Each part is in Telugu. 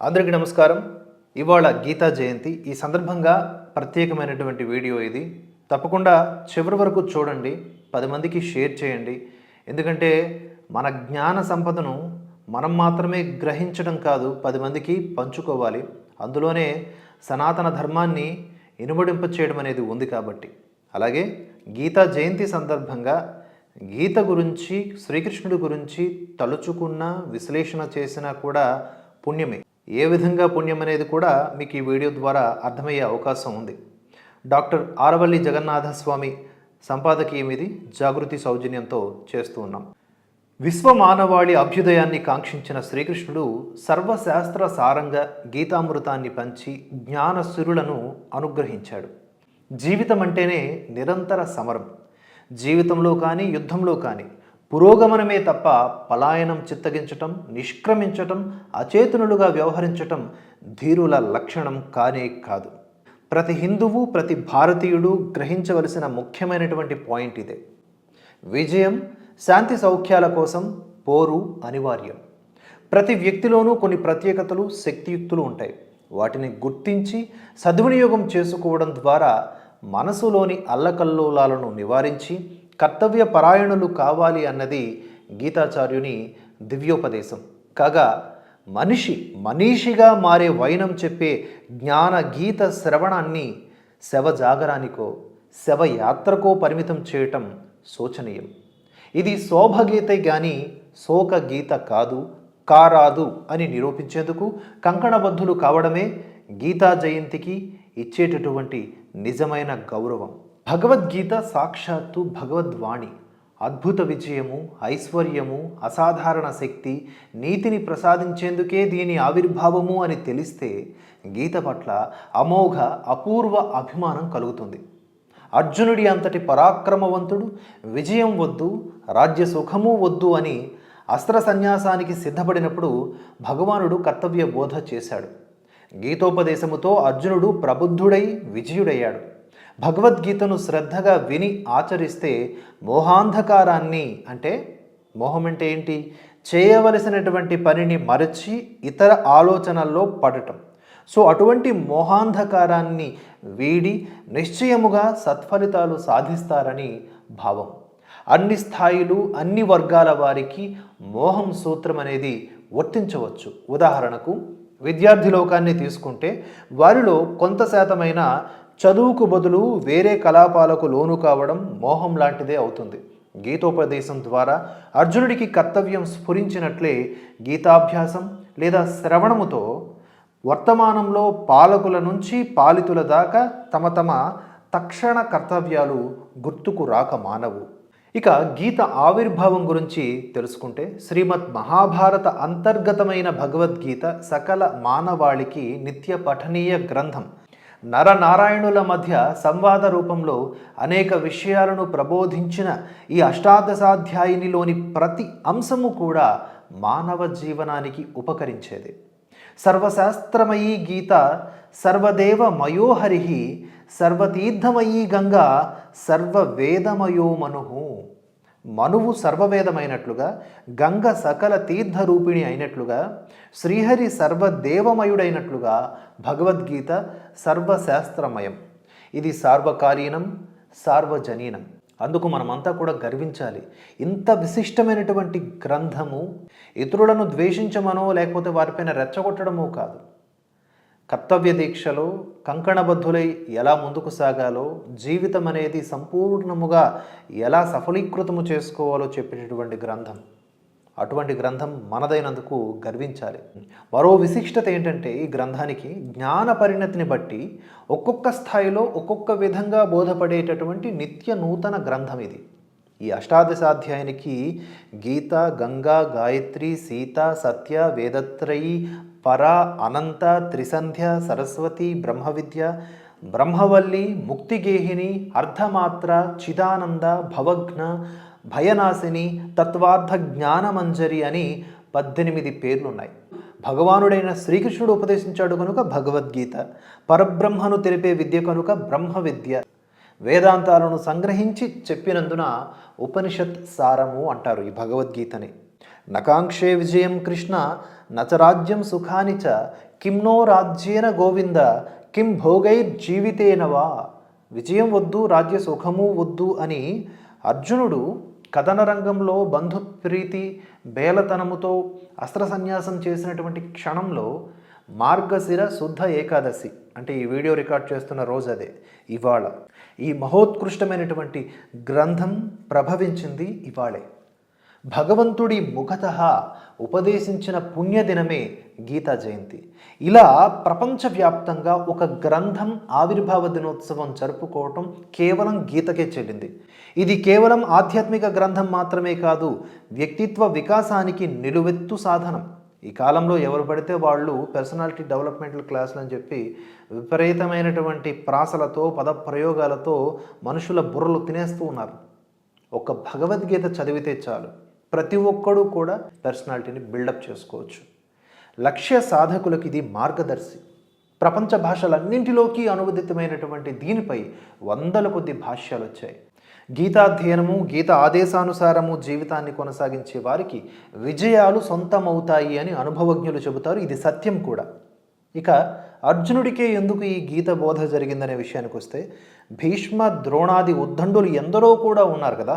అందరికీ నమస్కారం. ఇవాళ గీతా జయంతి. ఈ సందర్భంగా ప్రత్యేకమైనటువంటి వీడియో ఇది. తప్పకుండా చివరి వరకు చూడండి. పది మందికి షేర్ చేయండి. ఎందుకంటే మన జ్ఞాన సంపదను మనం మాత్రమే గ్రహించడం కాదు పది మందికి పంచుకోవాలి. అందులోనే సనాతన ధర్మాన్ని ఇనుమడింప చేయడం అనేది ఉంది కాబట్టి. అలాగే గీతా జయంతి సందర్భంగా గీత గురించి శ్రీకృష్ణుడి గురించి తలుచుకున్న విశ్లేషణ చేసినా కూడా పుణ్యమే. ఏ విధంగా పుణ్యం అనేది కూడా మీకు ఈ వీడియో ద్వారా అర్థమయ్యే అవకాశం ఉంది. డాక్టర్ ఆరవల్లి జగన్నాథస్వామి సంపాదకీయం ఇది జాగృతి సౌజన్యంతో చేస్తూ ఉన్నాం. విశ్వ మానవాళి అభ్యుదయాన్ని కాంక్షించిన శ్రీకృష్ణుడు సర్వశాస్త్ర సారంగా గీతామృతాన్ని పంచి జ్ఞానసురులను అనుగ్రహించాడు. జీవితం అంటేనే నిరంతర సమరం. జీవితంలో కానీ యుద్ధంలో కానీ పురోగమనమే తప్ప పలాయనం చిత్తగించటం నిష్క్రమించటం అచేతనులుగా వ్యవహరించటం ధీరుల లక్షణం కానే కాదు. ప్రతి హిందువు ప్రతి భారతీయుడు గ్రహించవలసిన ముఖ్యమైనటువంటి పాయింట్ ఇదే. విజయం శాంతి సౌఖ్యాల కోసం పోరు అనివార్యం. ప్రతి వ్యక్తిలోనూ కొన్ని ప్రత్యేకతలు శక్తియుక్తులు ఉంటాయి. వాటిని గుర్తించి సద్వినియోగం చేసుకోవడం ద్వారా మనసులోని అల్లకల్లోలాలను నివారించి కర్తవ్య పరాయణులు కావాలి అన్నది గీతాచార్యుని దివ్యోపదేశం. కాగా మనిషి మనీషిగా మారే వైనం చెప్పే జ్ఞాన గీత శ్రవణాన్ని శవ జాగరానికో శవయాత్రకో పరిమితం చేయటం శోచనీయం. ఇది శోభగీతే గాని శోక గీత కాదు కారాదు అని నిరూపించేందుకు కంకణబద్ధులు కావడమే గీతా జయంతికి ఇచ్చేటటువంటి నిజమైన గౌరవం. భగవద్గీత సాక్షాత్తు భగవద్వాణి. అద్భుత విజయము ఐశ్వర్యము అసాధారణ శక్తి నీతిని ప్రసాదించేందుకే దీని ఆవిర్భావము అని తెలిస్తే గీత పట్ల అమోఘ అపూర్వ అభిమానం కలుగుతుంది. అర్జునుడి అంతటి పరాక్రమవంతుడు విజయం వద్దు రాజ్య సుఖము వద్దు అని అస్త్ర సన్యాసానికి సిద్ధపడినప్పుడు భగవానుడు కర్తవ్య బోధ చేశాడు. గీతోపదేశముతో అర్జునుడు ప్రబుద్ధుడై విజయుడయ్యాడు. భగవద్గీతను శ్రద్ధగా విని ఆచరిస్తే మోహాంధకారాన్ని అంటే మోహం అంటే ఏంటి? చేయవలసినటువంటి పనిని మరచి ఇతర ఆలోచనల్లో పడటం. సో అటువంటి మోహాంధకారాన్ని వీడి నిశ్చయముగా సత్ఫలితాలు సాధిస్తారని భావం. అన్ని స్థాయిలు అన్ని వర్గాల వారికి మోహం సూత్రం అనేది వర్తించవచ్చు. ఉదాహరణకు విద్యార్థి లోకాన్ని తీసుకుంటే వారిలో కొంత శాతమైన చదువుకు బదులు వేరే కలాపాలకు లోను కావడం మోహం లాంటిదే అవుతుంది. గీతోపదేశం ద్వారా అర్జునుడికి కర్తవ్యం స్ఫురించినట్లే గీతాభ్యాసం లేదా శ్రవణముతో వర్తమానంలో పాలకుల నుంచి పాలితుల దాకా తమ తమ తక్షణ కర్తవ్యాలు గుర్తుకు రాక మానవు. ఇక గీత ఆవిర్భావం గురించి తెలుసుకుంటే శ్రీమద్ మహాభారత అంతర్గతమైన భగవద్గీత సకల మానవాళికి నిత్య పఠనీయ గ్రంథం. నరనారాయణుల మధ్య సంవాద రూపంలో అనేక విషయాలను ప్రబోధించిన ఈ అష్టాదశాధ్యాయినిలోని ప్రతి అంశము కూడా మానవ జీవనానికి ఉపకరించేది. సర్వశాస్త్రమయీ గీత సర్వదేవ మయోహరి సర్వతీర్థమయీ గంగా సర్వవేదమయో మనుహు మనువు సర్వవేదమైనట్లుగా గంగ సకల తీర్థరూపిణి అయినట్లుగా శ్రీహరి సర్వదేవమయుడైనట్లుగా భగవద్గీత సర్వశాస్త్రమయం. ఇది సార్వకాలీనం సార్వజనీనం. అందుకు మనమంతా కూడా గర్వించాలి. ఇంత విశిష్టమైనటువంటి గ్రంథము ఇతరులను ద్వేషించమనో లేకపోతే వారిపైన రెచ్చగొట్టడమో కాదు. కర్తవ్య దీక్షలో కంకణబద్ధులై ఎలా ముందుకు సాగాలో జీవితం అనేది సంపూర్ణముగా ఎలా సఫలీకృతము చేసుకోవాలో చెప్పేటటువంటి గ్రంథం. అటువంటి గ్రంథం మనదైనందుకు గర్వించాలి. మరో విశిష్టత ఏంటంటే ఈ గ్రంథానికి జ్ఞాన పరిణతిని బట్టి ఒక్కొక్క స్థాయిలో ఒక్కొక్క విధంగా బోధపడేటటువంటి నిత్య నూతన గ్రంథం ఇది. ఈ అష్టాదశాధ్యాయానికి గీత గంగా గాయత్రి సీత సత్య వేదత్రయి పర అనంత త్రిసంధ్య సరస్వతి బ్రహ్మ విద్య బ్రహ్మవల్లి ముక్తిగేహిని అర్ధమాత్ర చిదానంద భవఘ్న భయనాశిని తత్వార్థ జ్ఞానమంజరి అని పద్దెనిమిది పేర్లున్నాయి. భగవానుడైన శ్రీకృష్ణుడు ఉపదేశించాడు కనుక భగవద్గీత. పరబ్రహ్మను తెలిపే విద్య కనుక బ్రహ్మ విద్య వేదాంతాలను సంగ్రహించి చెప్పినందున ఉపనిషత్ సారము అంటారు ఈ భగవద్గీతని. నకాంక్షే విజయం కృష్ణ నచరాజ్యం సుఖాని చ కిమ్నో రాజ్యేన గోవింద కిం భోగైర్జీవితేనవా విజయం వద్దు రాజ్య సుఖము వద్దు అని అర్జునుడు కథన రంగంలో బంధుప్రీతి బేలతనముతో అస్త్ర సన్యాసం చేసినటువంటి క్షణంలో మార్గశిర శుద్ధ ఏకాదశి అంటే ఈ వీడియో రికార్డ్ చేస్తున్న రోజు అదే. ఇవాళ ఈ మహోత్కృష్టమైనటువంటి గ్రంథం ప్రభవించింది ఇవాళే. భగవంతుడి ముఖత ఉపదేశించిన పుణ్యదినమే గీతా జయంతి. ఇలా ప్రపంచవ్యాప్తంగా ఒక గ్రంథం ఆవిర్భావ దినోత్సవం జరుపుకోవటం కేవలం గీతకే చెల్లింది. ఇది కేవలం ఆధ్యాత్మిక గ్రంథం మాత్రమే కాదు వ్యక్తిత్వ వికాసానికి నిలువెత్తు సాధనం. ఈ కాలంలో ఎవరు పడితే వాళ్ళు పర్సనాలిటీ డెవలప్మెంటల్ క్లాసులు అని చెప్పి విపరీతమైనటువంటి ప్రాసలతో పదప్రయోగాలతో మనుషుల బుర్రలు తినేస్తూ ఉన్నారు. ఒక భగవద్గీత చదివితే చాలు. ప్రతి ఒక్కడూ కూడా పర్సనాలిటీని బిల్డప్ చేసుకోవచ్చు. లక్ష్య సాధకులకు ఇది మార్గదర్శి. ప్రపంచ భాషలన్నింటిలోకి అనువదితమైనటువంటి దీనిపై వందల కొద్ది భాష్యాలు వచ్చాయి. గీతాధ్యయనము గీత ఆదేశానుసారము జీవితాన్ని కొనసాగించే వారికి విజయాలు సొంతమవుతాయి అని అనుభవజ్ఞులు చెబుతారు. ఇది సత్యం కూడా. ఇక అర్జునుడికే ఎందుకు ఈ గీత బోధ జరిగిందనే విషయానికి వస్తే భీష్మ ద్రోణాది ఉద్దండులు ఎందరో కూడా ఉన్నారు కదా.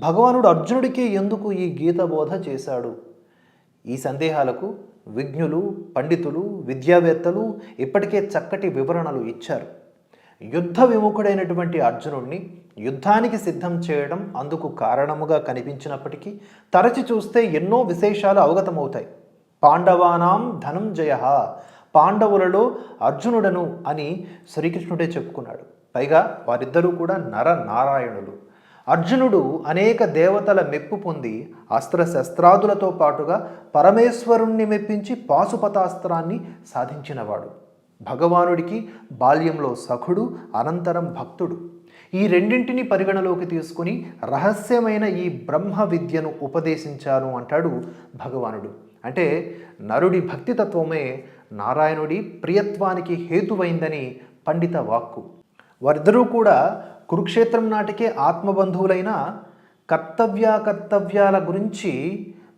భగవానుడు అర్జునుడికి ఎందుకు ఈ గీత బోధ చేశాడు? ఈ సందేహాలకు విజ్ఞులు పండితులు విద్యావేత్తలు ఇప్పటికే చక్కటి వివరణలు ఇచ్చారు. యుద్ధ విముఖుడైనటువంటి అర్జునుడిని యుద్ధానికి సిద్ధం చేయడం అందుకు కారణముగా కనిపించినప్పటికీ తరచి చూస్తే ఎన్నో విశేషాలు అవగతమవుతాయి. పాండవానాం ధనంజయ పాండవులలో అర్జునుడను అని శ్రీకృష్ణుడే చెప్పుకున్నాడు. పైగా వారిద్దరూ కూడా నర నారాయణులు. అర్జునుడు అనేక దేవతల మెప్పు పొంది అస్త్రశస్త్రాదులతో పాటుగా పరమేశ్వరుణ్ణి మెప్పించి పాశుపతాస్త్రాన్ని సాధించినవాడు. భగవానుడికి బాల్యంలో సఖుడు అనంతరం భక్తుడు. ఈ రెండింటిని పరిగణలోకి తీసుకుని రహస్యమైన ఈ బ్రహ్మ విద్యను ఉపదేశించాను అంటాడు భగవానుడు. అంటే నరుడి భక్తితత్వమే నారాయణుడి ప్రియత్వానికి హేతువైందని పండిత వాక్కు. వారిద్దరూ కూడా కురుక్షేత్రం నాటికే ఆత్మబంధువులైన కర్తవ్యాకర్తవ్యాల గురించి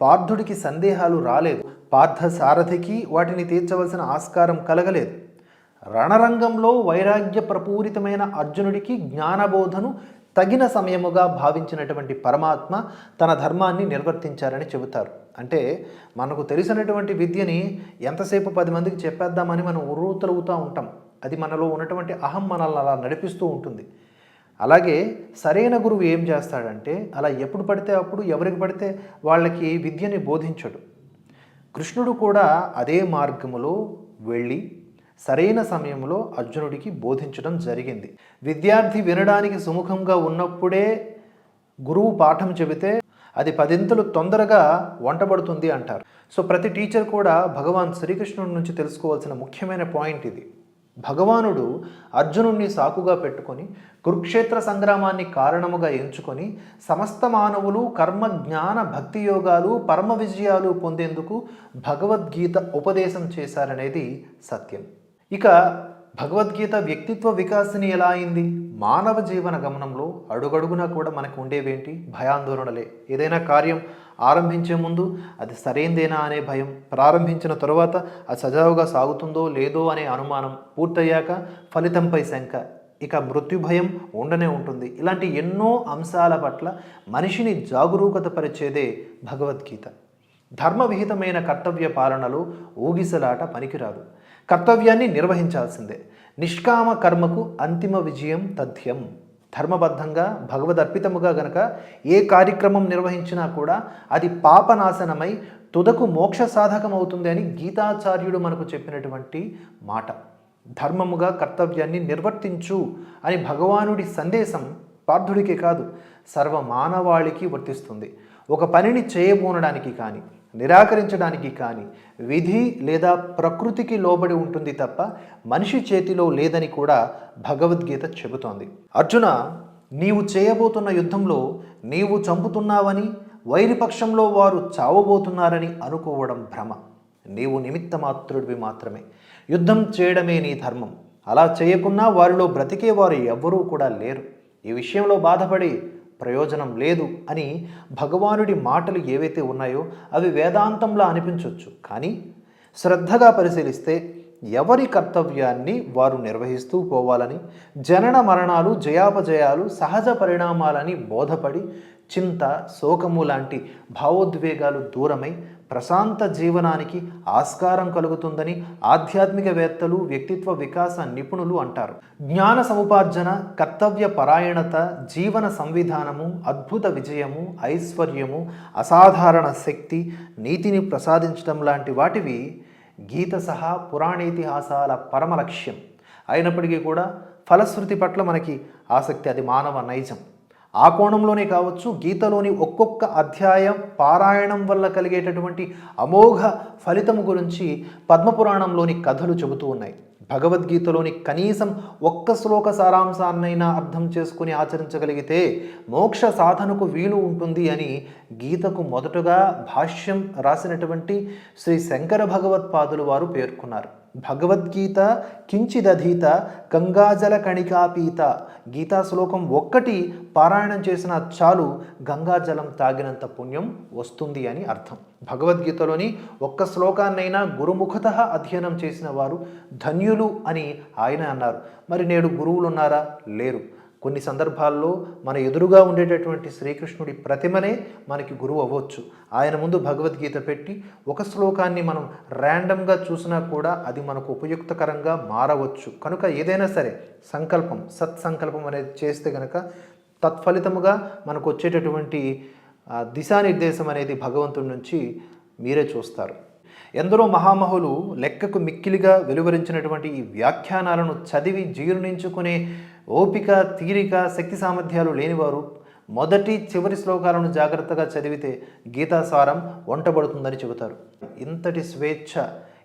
పార్థుడికి సందేహాలు రాలేదు. పార్థ సారథికి వాటిని తీర్చవలసిన ఆస్కారం కలగలేదు. రణరంగంలో వైరాగ్య ప్రపూరితమైన అర్జునుడికి జ్ఞానబోధను తగిన సమయముగా భావించినటువంటి పరమాత్మ తన ధర్మాన్ని నిర్వర్తించారని చెబుతారు. అంటే మనకు తెలిసినటువంటి విద్యని ఎంతసేపు పది మందికి చెప్పేద్దామని మనం ఉర్రూతలుగుతూ ఉంటాం. అది మనలో ఉన్నటువంటి అహం మనల్ని అలా నడిపిస్తూ ఉంటుంది. అలాగే సరైన గురువు ఏం చేస్తాడంటే అలా ఎప్పుడు పడితే అప్పుడు ఎవరికి పడితే వాళ్ళకి విద్యని బోధించడు. కృష్ణుడు కూడా అదే మార్గములో వెళ్ళి సరైన సమయంలో అర్జునుడికి బోధించడం జరిగింది. విద్యార్థి వినడానికి సుముఖంగా ఉన్నప్పుడే గురువు పాఠం చెబితే అది పదింతలు తొందరగా వంటబడుతుంది అంటారు. సో ప్రతి టీచర్ కూడా భగవాన్ శ్రీకృష్ణుడి నుంచి తెలుసుకోవాల్సిన ముఖ్యమైన పాయింట్ ఇది. భగవానుడు అర్జునుణ్ణి సాకుగా పెట్టుకొని కురుక్షేత్ర సంగ్రామాన్ని కారణముగా ఎంచుకొని సమస్త మానవులు కర్మ జ్ఞాన భక్తి యోగాలు పరమ విజయాలు పొందేందుకు భగవద్గీత ఉపదేశం చేశారనేది సత్యం. ఇక భగవద్గీత వ్యక్తిత్వ వికాసిని ఎలా అయింది? మానవ జీవన గమనంలో అడుగడుగునా కూడా మనకు ఉండేవేంటి? భయాందోళనలే. ఏదైనా కార్యం ఆరంభించే ముందు అది సరైందేనా అనే భయం ప్రారంభించిన తరువాత అది సజావుగా సాగుతుందో లేదో అనే అనుమానం పూర్తయ్యాక ఫలితంపై శంక. ఇక మృత్యు భయం ఉండనే ఉంటుంది. ఇలాంటి ఎన్నో అంశాల పట్ల మనిషిని జాగరూకత పరిచేదే భగవద్గీత. ధర్మవిహితమైన కర్తవ్య పాలనలో ఊగిసలాట పనికిరాదు. కర్తవ్యాన్ని నిర్వహించాల్సిందే. నిష్కామ కర్మకు అంతిమ విజయం తథ్యం. ధర్మబద్ధంగా భగవదర్పితముగా గనక ఏ కార్యక్రమం నిర్వహించినా కూడా అది పాపనాశనమై తుదకు మోక్ష సాధకమవుతుంది అని గీతాచార్యుడు మనకు చెప్పినటువంటి మాట. ధర్మముగా కర్తవ్యాన్ని నిర్వర్తించు అని భగవానుడి సందేశం పార్థుడికే కాదు సర్వ మానవాళికి వర్తిస్తుంది. ఒక పనిని చేయబోనడానికి కానీ నిరాకరించడానికి కానీ విధి లేదా ప్రకృతికి లోబడి ఉంటుంది తప్ప మనిషి చేతిలో లేదని కూడా భగవద్గీత చెబుతోంది. అర్జున నీవు చేయబోతున్న యుద్ధంలో నీవు చంపుతున్నావని వైరిపక్షంలో వారు చావబోతున్నారని అనుకోవడం భ్రమ. నీవు నిమిత్తమాత్రుడివి మాత్రమే. యుద్ధం చేయడమే నీ ధర్మం. అలా చేయకున్నా వారిలో బ్రతికే వారు ఎవ్వరూ కూడా లేరు. ఈ విషయంలో బాధపడి ప్రయోజనం లేదు అని భగవానుడి మాటలు ఏవైతే ఉన్నాయో అవి వేదాంతంలా అనిపించవచ్చు కానీ శ్రద్ధగా పరిశీలిస్తే ఎవరి కర్తవ్యాన్ని వారు నిర్వహిస్తూ పోవాలని జనన మరణాలు జయాపజయాలు సహజ పరిణామాలని బోధపడి చింత శోకము లాంటి భావోద్వేగాలు దూరమై ప్రశాంత జీవనానికి ఆస్కారం కలుగుతుందని ఆధ్యాత్మికవేత్తలు వ్యక్తిత్వ వికాస నిపుణులు అంటారు. జ్ఞాన సముపార్జన కర్తవ్య పరాయణత జీవన సంవిధానము అద్భుత విజయము ఐశ్వర్యము అసాధారణ శక్తి నీతిని ప్రసాదించడం లాంటి వాటివి గీత సహా పురాణేతిహాసాల పరమ లక్ష్యం. అయినప్పటికీ కూడా ఫలశ్రుతి పట్ల మనకి ఆసక్తి అది మానవ నైజం. ఆ కోణంలోనే కావచ్చు గీతలోని ఒక్కొక్క అధ్యాయం పారాయణం వల్ల కలిగేటటువంటి అమోఘ ఫలితం గురించి పద్మపురాణంలోని కథలు చెబుతూ ఉన్నాయి. భగవద్గీతలోని కనీసం ఒక్క శ్లోక సారాంశాన్నైనా అర్థం చేసుకుని ఆచరించగలిగితే మోక్ష సాధనకు వీలు ఉంటుంది అని గీతకు మొదటగా భాష్యం రాసినటువంటి శ్రీ శంకర భగవత్పాదులు వారు పేర్కొన్నారు. భగవద్గీత కించిదధీత గంగాజల కణికాపీత గీతా శ్లోకం ఒక్కటి పారాయణం చేసిన చాలు గంగాజలం తాగినంత పుణ్యం వస్తుంది అని అర్థం. భగవద్గీతలోని ఒక్క శ్లోకాన్నైనా గురుముఖత అధ్యయనం చేసిన వారు ధన్యులు అని ఆయన అన్నారు. మరి నేడు గురువులు ఉన్నారా లేరు. కొన్ని సందర్భాల్లో మన ఎదురుగా ఉండేటటువంటి శ్రీకృష్ణుడి ప్రతిమనే మనకి గురువు అవ్వచ్చు. ఆయన ముందు భగవద్గీత పెట్టి ఒక శ్లోకాన్ని మనం ర్యాండమ్గా చూసినా కూడా అది మనకు ఉపయుక్తకరంగా మారవచ్చు. కనుక ఏదైనా సరే సంకల్పం సత్సంకల్పం అనేది చేస్తే కనుక తత్ఫలితముగా మనకు వచ్చేటటువంటి దిశానిర్దేశం అనేది భగవంతుడి నుంచి మీరే చూస్తారు. ఎందరో మహామహులు లెక్కకు మిక్కిలిగా వెలువరించినటువంటి ఈ వ్యాఖ్యానాలను చదివి జీర్ణించుకునే ఓపిక తీరిక శక్తి సామర్థ్యాలు లేనివారు మొదటి చివరి శ్లోకాలను జాగ్రత్తగా చదివితే గీతాసారం వంటబడుతుందని చెబుతారు. ఇంతటి స్వేచ్ఛ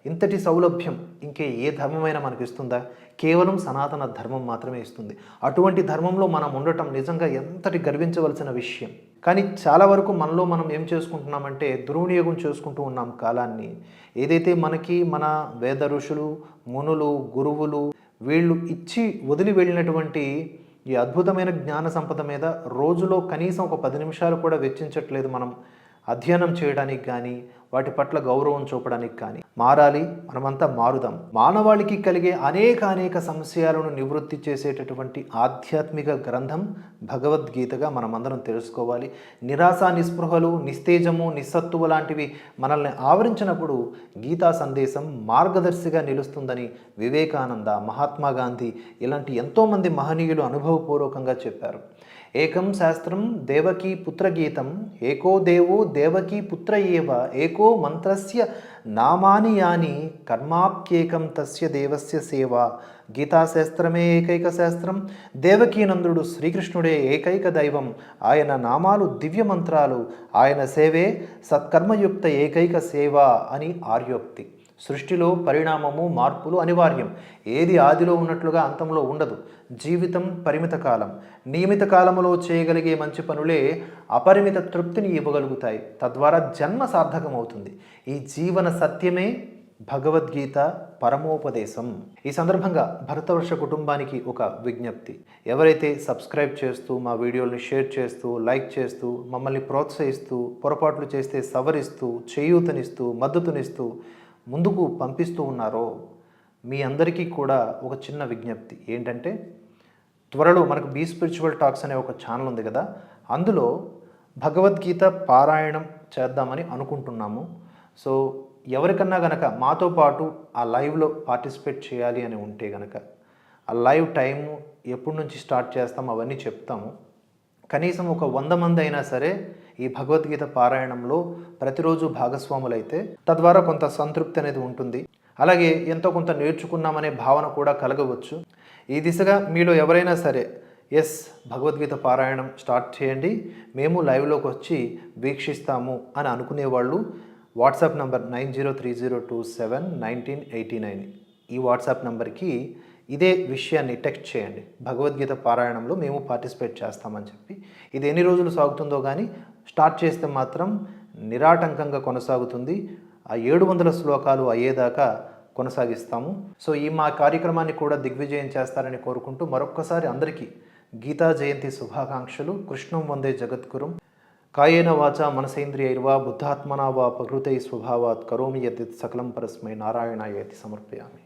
ఇంతటి సౌలభ్యం ఇంకే ఏ ధర్మమైనా మనకు ఇస్తుందా కేవలం సనాతన ధర్మం మాత్రమే ఇస్తుంది. అటువంటి ధర్మంలో మనం ఉండటం నిజంగా ఎంతటి గర్వించవలసిన విషయం. కానీ చాలా వరకు మనలో మనం ఏం చేసుకుంటున్నామంటే దుర్వినియోగం చేసుకుంటూ ఉన్నాం కాలాన్ని. ఏదైతే మనకి మన వేద ఋషులు మునులు గురువులు వీళ్ళు ఇచ్చి వదిలి వెళ్ళినటువంటి ఈ అద్భుతమైన జ్ఞాన సంపద మీద రోజులో కనీసం ఒక పది నిమిషాలు కూడా వెచ్చించట్లేదు మనం. అధ్యయనం చేయడానికి కానీ వాటి పట్ల గౌరవం చూపడానికి కానీ. మారాలి మనమంతా మారుదాం. మానవాళికి కలిగే అనేక అనేక సమస్యలను నివృత్తి చేసేటటువంటి ఆధ్యాత్మిక గ్రంథం భగవద్గీతగా మనమందరం తెలుసుకోవాలి. నిరాశ నిస్పృహలు నిస్తేజము నిస్సత్తువు లాంటివి మనల్ని ఆవరించినప్పుడు గీతా సందేశం మార్గదర్శిగా నిలుస్తుందని వివేకానంద మహాత్మా గాంధీ ఇలాంటి ఎంతోమంది మహనీయులు అనుభవపూర్వకంగా చెప్పారు. ఏకం శాస్త్రం దేవకీ పుత్రగీతం ఏకో దేవో దేవకీ పుత్ర ఏవ ఏకో మంత్రస్య నామాని యాని కర్మాప్యేకం తస్య దేవస్య సేవ. గీతాశాస్త్రమే ఏకైక శాస్త్రం దేవకీనందుడు శ్రీకృష్ణుడే ఏకైక దైవం ఆయన నామాలు దివ్య మంత్రాలు ఆయన సేవే సత్కర్మయుక్త ఏకైక సేవ అని ఆర్యోక్తి. సృష్టిలో పరిణామము మార్పులు అనివార్యం. ఏది ఆదిలో ఉన్నట్లుగా అంతంలో ఉండదు. జీవితం పరిమిత కాలం. నియమిత కాలములో చేయగలిగే మంచి పనులే అపరిమిత తృప్తిని ఇవ్వగలుగుతాయి. తద్వారా జన్మ సార్థకమవుతుంది. ఈ జీవన సత్యమే భగవద్గీత పరమోపదేశం. ఈ సందర్భంగా భరతవర్ష కుటుంబానికి ఒక విజ్ఞప్తి. ఎవరైతే సబ్స్క్రైబ్ చేస్తూ మా వీడియోల్ని షేర్ చేస్తూ లైక్ చేస్తూ మమ్మల్ని ప్రోత్సహిస్తూ పొరపాట్లు చేస్తే సవరిస్తూ చేయూతనిస్తూ మద్దతునిస్తూ ముందుకు పంపిస్తూ ఉన్నారో మీ అందరికీ కూడా ఒక చిన్న విజ్ఞప్తి. ఏంటంటే త్వరలో మనకు బీ స్పిరిచువల్ టాక్స్ అనే ఒక ఛానల్ ఉంది కదా అందులో భగవద్గీత పారాయణం చేద్దామని అనుకుంటున్నాము. సో ఎవరికన్నా గనక మాతో పాటు ఆ లైవ్లో పార్టిసిపేట్ చేయాలి అని ఉంటే గనక ఆ లైవ్ టైము ఎప్పటి నుంచి స్టార్ట్ చేస్తాం అవన్నీ చెప్తాము. కనీసం ఒక వంద మంది అయినా సరే ఈ భగవద్గీత పారాయణంలో ప్రతిరోజు భాగస్వాములైతే తద్వారా కొంత సంతృప్తి అనేది ఉంటుంది. అలాగే ఎంతో కొంత నేర్చుకున్నామనే భావన కూడా కలగవచ్చు. ఈ దిశగా మీలో ఎవరైనా సరే ఎస్ భగవద్గీత పారాయణం స్టార్ట్ చేయండి మేము లైవ్లోకి వచ్చి వీక్షిస్తాము అని అనుకునేవాళ్ళు WhatsApp number nine zero three zero two seven nineteen eighty nine. ఈ వాట్సాప్ నంబర్కి ఇదే విషయాన్ని టెక్స్ట్ చేయండి. భగవద్గీత పారాయణంలో మేము పార్టిసిపేట్ చేస్తామని చెప్పి. ఇది ఎన్ని రోజులు సాగుతుందో కానీ స్టార్ట్ చేస్తే మాత్రం నిరాటంకంగా కొనసాగుతుంది. ఆ ఏడు వందల శ్లోకాలు అయ్యేదాకా కొనసాగిస్తాము. సో ఈ మా కార్యక్రమాన్ని కూడా దిగ్విజయం చేస్తారని కోరుకుంటూ మరొక్కసారి అందరికీ గీతా జయంతి శుభాకాంక్షలు. కృష్ణం వందే జగద్గురుం. కాయేన వాచ మనసేంద్రియైర్వా బుద్ధాత్మనా వా ప్రకృతై స్వభావాత్ కరోమి యత్ సకలం పరస్మై నారాయణాయేతి సమర్పయామి.